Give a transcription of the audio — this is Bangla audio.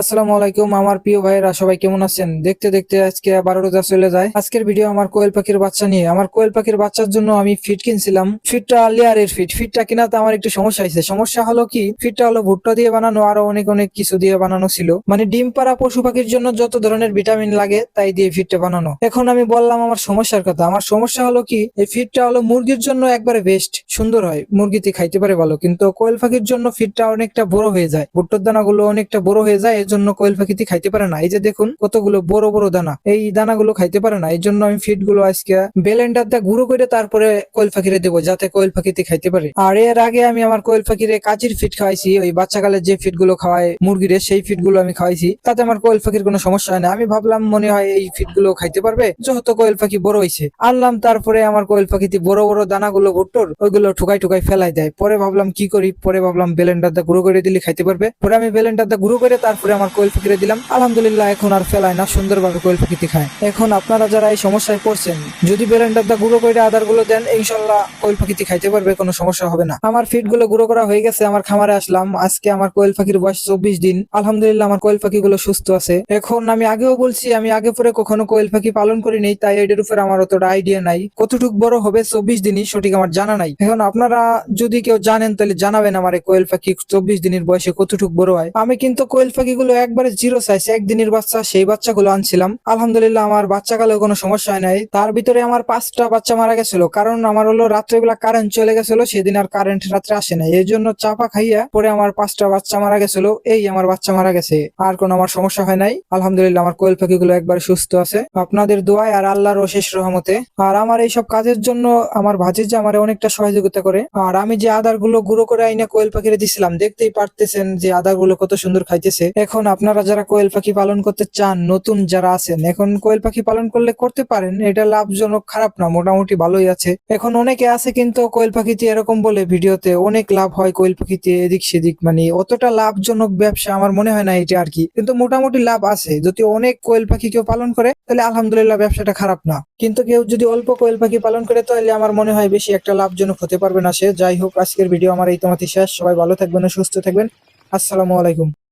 আসসালামু আলাইকুম, আমার প্রিয় ভাইয়েরা, সবাই কেমন আছেন? দেখতে দেখতে আজকে বারো রোজা চলে যায়। আজকের ভিডিও আমার কোয়েল পাখির বাচ্চা নিয়ে। আমার কোয়েল পাখির বাচ্চার জন্য আমি ফিট কিনছিলাম। ফিটটা লেয়ারের ফিট। ফিটটা কিনাতে আমার একটু সমস্যা হয়েছে। সমস্যা হলো কি, ফিটটা হলো ভুট্টা দিয়ে বানানো, আরও অনেক অনেক কিছু দিয়ে বানানো ছিল। মানে ডিম পাড়া পশু পাখির জন্য যত ধরনের ভিটামিন লাগে, তাই দিয়ে ফিটটা বানানো। এখন আমি বললাম আমার সমস্যার কথা। আমার সমস্যা হলো কি, এই ফিটটা হলো মুরগির জন্য একবারে বেস্ট সুন্দর হয়। মুরগিতে খাইতে পারে ভালো, কিন্তু কোয়েল পাখির জন্য ফিটটা অনেকটা বড় হয়ে যায়। ভুট্টার দানাগুলো অনেকটা বড় হয়ে যায় জন্য কোয়েল পাখিতে খাইতে পারে না। এই যে দেখুন, কতগুলো বড় বড় দানা। এই দানাগুলো খাইতে পারে না। এই জন্য আমি ফিটগুলো আজকে বেলেন্ডার দিয়ে গুঁড়ো করে তারপরে কোয়েল পাখিরে দেবো, যাতে কোয়েল পাখিতে খাইতে পারে। আর এর আগে আমি আমার কোয়েল পাখিরে কাচির ফিট খাওয়াইছি। ওই বাচ্চাকালে যে ফিটগুলো খাওয়ায় মুরগিরে, সেই ফিটগুলো আমি খাওয়াইছি। তাতে আমার কোয়েল পাখির কোনো সমস্যা হয় না। আমি ভাবলাম, মনে হয় এই ফিটগুলো খাইতে পারবে, যেহেতু কোয়েল পাখি বড় হয়েছে আনলাম, তারপরে আমার কোয়েল পাখিতে বড় বড় দানাগুলো ভুট্টোর ওইগুলো ঠুকাই ঠুকাই ফেলাই দেয়। পরে ভাবলাম, কি করি? পরে ভাবলাম বেলেন্ডার দা গুঁড়ো করে দিলে খাইতে পারবে। পরে আমি বেলেন্ডার দা গুঁড়ো করে তারপরে আমার কোয়েল পাখিরে দিলাম। আলহামদুলিল্লাহ, এখন আর ফেলায় না, সুন্দরভাবে কোয়েল পাখিতে খায়। এখন আপনারা যারা এই সমস্যায় পড়ছেন, যদি বেলেন্ডার দা গুঁড়ো করে আদারগুলো দেন, ইনশাল্লাহ কোয়েল পাখিতে খাইতে পারবে, কোনো সমস্যা হবে না। আমার ফিটগুলো গুঁড়ো করা হয়ে গেছে, আমার খামারে আসলাম। আজকে আমার কোয়েল পাখির বয়স চব্বিশ দিন। আলহামদুলিল্লাহ, আমার কোয়েল পাখি গুলো সুস্থ আছে। এখন আমি আগেও বলছি, আমি আগে পরে কখনো কোয়েল পাখি পালন করিনি, তাই এটার উপর আমার অতটা আইডিয়া নাই। কতটুক বড় হবে, চব্বিশ দিনই সঠিক আমার জানা নাই। এখন আপনারা যদি কেউ জানেন, তাহলে জানাবেন আমার কোয়েল পাখি চব্বিশ দিনের বয়সে কতটুক বড় হয়। আমি কিন্তু কোয়েল পাখি গুলো একবারে জিরো সাইজ একদিনের বাচ্চা, সেই বাচ্চাগুলো আনছিলাম। আলহামদুলিল্লাহ আমার বাচ্চাকালেও কোনো সমস্যা হয় নাই। তার ভিতরে আমার পাঁচটা বাচ্চা মারা গেছিল। কারণ আমার হলো রাত্রেবেলা কারেন্ট চলে গেছিল, সেদিন আর কারেন্ট রাত্রে আসে নাই। এই জন্য চাপা খাইয়া পরে আমার পাঁচটা বাচ্চা মারা গেছিল। এই আমার বাচ্চা মারা গেছে। আর কোনো আমার সমস্যা হয় নাই। আলহামদুলিল্লাহ আমার কোয়েল পাখিগুলো একবার সুস্থ আছে। আপনাদের দোয়ায় আর আল্লাহর অশেষ রহমতে। আর আমার এইসব কাজের জন্য আমার ভাতিজা আমার অনেকটা সহযোগিতা করে। আর আমি যে আদারগুলো গুঁড়ো করে আইনা কোয়েল পাখিরে দিছিলাম, দেখতেই পারতেছেন যে আদা গুলো কত সুন্দর খাইতেছে। এখন আপনারা যারা কোয়েল পাখি পালন করতে চান, নতুন যারা আছেন, এখন কোয়েল পাখি পালন করলে করতে পারেন, এটা লাভজনক, খারাপ না, মোটামুটি ভালোই আছে। এখন অনেকে আছে কিন্তু কোয়েল পাখিতে এরকম বলে ভিডিওতে, অনেক লাভ হয় কোয়েল পাখিতে এদিক সেদিক মানে অতটা লাভজনক ব্যবসা আমার মনে হয় না এটা আর কি। কিন্তু মোটামুটি লাভ আছে, যদি অনেক কোয়েল পাখি কেউ পালন করে, তাহলে আলহামদুলিল্লাহ ব্যবসাটা খারাপ না। কিন্তু কেউ যদি অল্প কোয়েল পাখি পালন করে, তাহলে আমার মনে হয় বেশি একটা লাভজনক হতে পারবে না সে। যাই হোক, আজকের ভিডিও আমার এই তোমাতে শেষ। সবাই ভালো থাকবেন, সুস্থ থাকবেন। আসসালামু আলাইকুম।